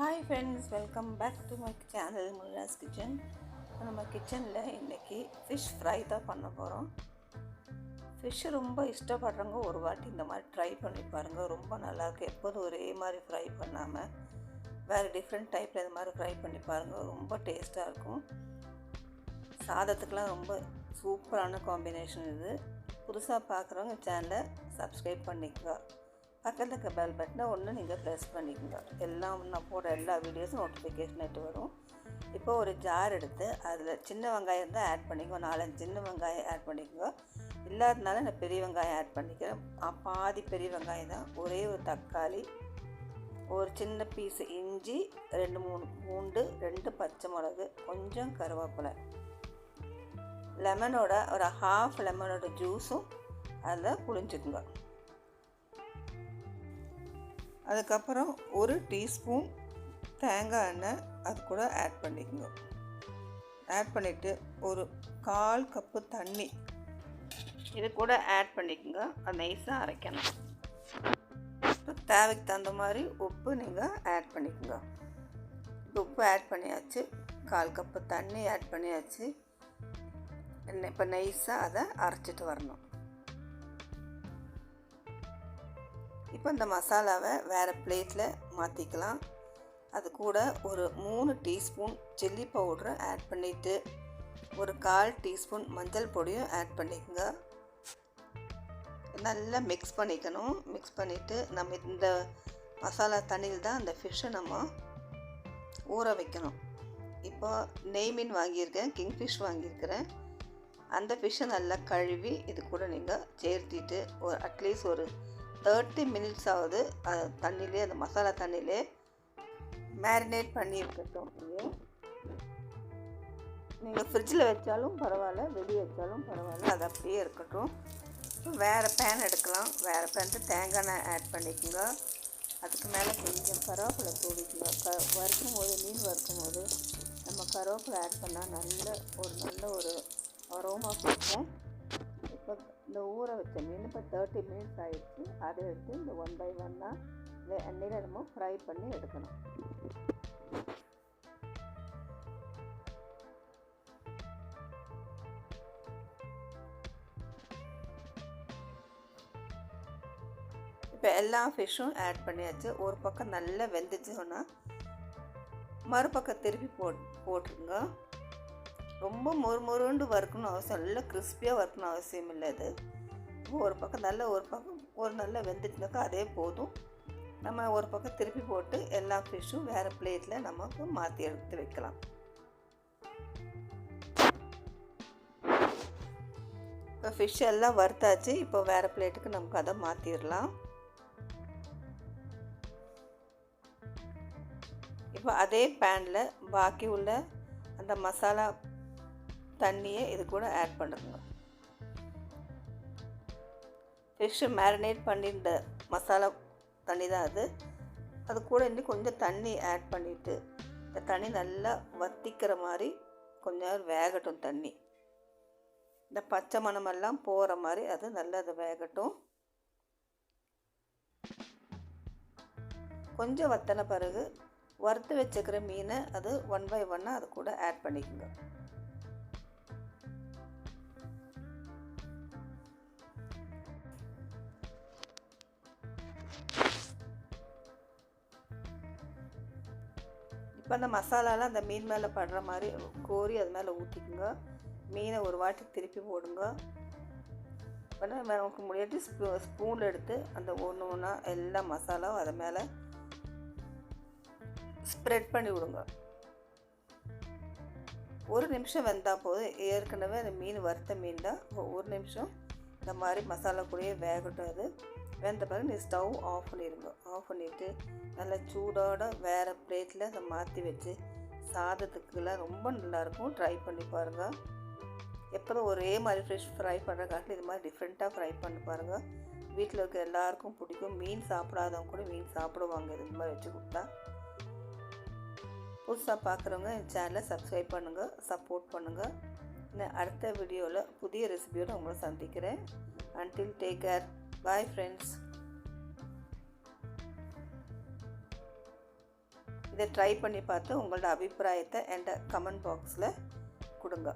Hi friends welcome back to my channel Murugas kitchen நம்ம கிச்சனில் இன்றைக்கி ஃபிஷ் ஃப்ரை தான் பண்ண போகிறோம் ஃபிஷ்ஷு ரொம்ப இஷ்டப்படுறவங்க ஒரு வாட்டி இந்த மாதிரி ட்ரை பண்ணி பாருங்கள் ரொம்ப நல்லாயிருக்கு எப்போதும் ஒரே மாதிரி ஃப்ரை பண்ணாமல் வேறு டிஃப்ரெண்ட் டைப்பில் இந்த மாதிரி ஃப்ரை பண்ணி பாருங்கள் ரொம்ப டேஸ்ட்டாக இருக்கும். சாதத்துக்கெலாம் ரொம்ப சூப்பரான காம்பினேஷன் இது. புதுசாக பார்க்குறவங்க சேனலை சப்ஸ்கிரைப் பண்ணிக்கோ பக்கத்தில் இருக்க பெல் பட்டனை ஒன்று நீங்கள் ப்ரெஸ் பண்ணிக்கோங்க. எல்லாம் நான் போடுற எல்லா வீடியோஸும் நோட்டிஃபிகேஷன் ஆகிட்டு வரும். இப்போ ஒரு ஜார் எடுத்து அதில் சின்ன வெங்காயம் தான் ஆட் பண்ணிக்கோ. நாலஞ்சு சின்ன வெங்காயம் ஆட் பண்ணிக்கோங்க இல்லாததுனால நான் பெரிய வெங்காயம் ஆட் பண்ணிக்கிறேன். பாதி பெரிய வெங்காயம் தான். ஒரே ஒரு தக்காளி ஒரு சின்ன பீஸ் இஞ்சி ரெண்டு மூணு பூண்டு ரெண்டு பச்சை மிளகு கொஞ்சம் கருவேப்பிலை. லெமனோட ஒரு ஹாஃப் லெமனோட ஜூஸும் அதில் புளிஞ்சுக்குங்க அதுக்கப்புறம் ஒரு டீஸ்பூன் தேங்காய் எண்ணெய் அது கூட ஆட் பண்ணிக்கோங்க ஆட் பண்ணிவிட்டு ஒரு கால் கப்பு தண்ணி இது கூட ஆட் பண்ணிக்கோங்க. அது நைஸாக அரைக்கணும். இப்போ தேவைக்கு தகுந்த மாதிரி உப்பு நீங்கள் ஆட் பண்ணிக்கோங்க. உப்பு ஆட் பண்ணியாச்சு. கால் கப்பு தண்ணி ஆட் பண்ணியாச்சு. இப்போ நைஸாக அதை அரைச்சிட்டு வரணும். இப்போ இந்த மசாலாவை வேறு பிளேட்டில் மாற்றிக்கலாம் அது கூட ஒரு மூணு டீஸ்பூன் சில்லி பவுடரும் ஆட் பண்ணிவிட்டு ஒரு கால் டீஸ்பூன் மஞ்சள் பொடியும் ஆட் பண்ணிக்கோங்க. நல்லா மிக்ஸ் பண்ணிக்கணும். மிக்ஸ் பண்ணிவிட்டு நம்ம இந்த மசாலா தண்ணியில் தான் அந்த ஃபிஷ்ஷை நம்ம ஊற வைக்கணும். இப்போ நெய் மீன் வாங்கியிருக்கேன் கிங்ஃபிஷ் வாங்கியிருக்கிறேன். அந்த ஃபிஷ்ஷை நல்லா கழுவி இது கூட நீங்கள் சேர்த்திட்டு ஒரு அட்லீஸ்ட் ஒரு தேர்ட்டி மினிட்ஸ் ஆகுது. அது தண்ணியிலே அந்த மசாலா தண்ணியிலே மேரினேட் பண்ணி இருக்கட்டும் இது நீங்கள் ஃப்ரிட்ஜில் வச்சாலும் பரவாயில்ல வெளியே வச்சாலும் பரவாயில்ல. அது அப்படியே இருக்கட்டும். வேறு பேன் எடுக்கலாம். வேறு பேன்ட்டு தேங்காய் எண்ணெய் ஆட் பண்ணிக்கோங்க. அதுக்கு மேலே கொஞ்சம் கருவேப்பிலை தூவிக்குங்க. க வறுக்கும் போது மீன் வறுக்கும் போது நம்ம கருவேப்பிலை ஆட் பண்ணால் நல்ல ஒரு நல்ல ஒரு அரோமா கொடுக்கும். இப்போ இந்த ஊற வச்ச மீன் இப்போ தேர்ட்டி மினிட்ஸ் ஆகிடுச்சு அதை எடுத்து இந்த ஒன் பை ஒன்னாக எண்ணெயில் நம்ம ஃப்ரை பண்ணி எடுக்கணும். இப்போ எல்லா ஃபிஷ்ஷும் ஆட் பண்ணியாச்சு. ஒரு பக்கம் நல்லா வெந்துச்சுன்னா மறுபக்கம் திருப்பி போட் போட்டுருங்க. ரொம்ப மொறு மொறுண்டு வறுக்கணும் அவசியம் இல்லை. கிறிஸ்பியாக வறுக்கணும் அவசியம் இல்லை அது. ஒரு பக்கம் நல்ல ஒரு பக்கம் ஒரு நல்ல வெந்துட்டுனாக்கா அதே போதும். நம்ம ஒரு பக்கம் திருப்பி போட்டு எல்லா ஃபிஷ்ஷும் வேறு பிளேட்டில் நமக்கு மாற்றி எடுத்து வைக்கலாம். இப்போ ஃபிஷ் எல்லாம் வறுத்தாச்சு. இப்போ வேறு பிளேட்டுக்கு நமக்கு அதை மாற்றிடலாம் இப்போ அதே பேனில் பாக்கி உள்ள அந்த மசாலா தண்ணியை இது கூட ஆட் பண்ணுங்க. ஃபிஷ்ஷு மேரினேட் பண்ணிட்ட மசாலா தண்ணி தான் அது. அது கூட இன்னும் கொஞ்சம் தண்ணி ஆட் பண்ணிவிட்டு இந்த தண்ணி நல்லா வத்திக்கிற மாதிரி கொஞ்ச நேரம் வேகட்டும் தண்ணி. இந்த பச்சை மணமெல்லாம் போகிற மாதிரி அது நல்லா அது வேகட்டும். கொஞ்சம் வத்தின பிறகு வறுத்து வச்சுக்கிற மீனை அது ஒன் பை ஒன்னாக அது கூட ஆட் பண்ணிக்கோங்க. இப்போ அந்த மசாலாலாம் அந்த மீன் மேலே படுற மாதிரி கோரி அது மேலே ஊற்றிக்குங்க. மீனை ஒரு வாட்டி திருப்பி போடுங்க. இப்போ நமக்கு முடியாட்டி ஸ்பூ ஸ்பூனில் எடுத்து அந்த ஒன்று ஒன்றா எல்லா மசாலாவும் அதை மேலே ஸ்ப்ரெட் பண்ணி விடுங்க. ஒரு நிமிஷம் வெந்தால் போதும். ஏற்கனவே அந்த மீன் வறுத்த மீன் தான். ஒரு நிமிஷம் இந்த மாதிரி மசாலா கூடயே வேகட்டும் அது. வெந்த பிறகு நீ ஸ்டவ் ஆஃப் பண்ணிடுங்க ஆஃப் பண்ணிவிட்டு நல்லா சூடோட வேறு பிளேட்டில் அதை மாற்றி வச்சு சாதத்துக்குலாம் ரொம்ப நல்லாயிருக்கும். ட்ரை பண்ணி பாருங்கள் எப்போதும் ஒரே மாதிரி ஃப்ரெஷ் ஃப்ரை பண்ணுற காட்டில் இது மாதிரி டிஃப்ரெண்ட்டாக ஃப்ரை பண்ணி பாருங்கள் வீட்டில் இருக்க எல்லாருக்கும் பிடிக்கும். மீன் சாப்பிடாதவங்க கூட மீன் சாப்பிடுவாங்க. இது மாதிரி வச்சு கொடுத்தா. புதுசாக பார்க்குறவங்க என் சேனலை சப்ஸ்கிரைப் பண்ணுங்கள் சப்போர்ட் பண்ணுங்கள் நான் அடுத்த வீடியோவில் புதிய ரெசிபியோடு உங்களை சந்திக்கிறேன். Until take care bye friends இதை ட்ரை பண்ணி பார்த்து உங்களோட அபிப்பிராயத்தை என்கிட்ட கமெண்ட் பாக்ஸில் கொடுங்க.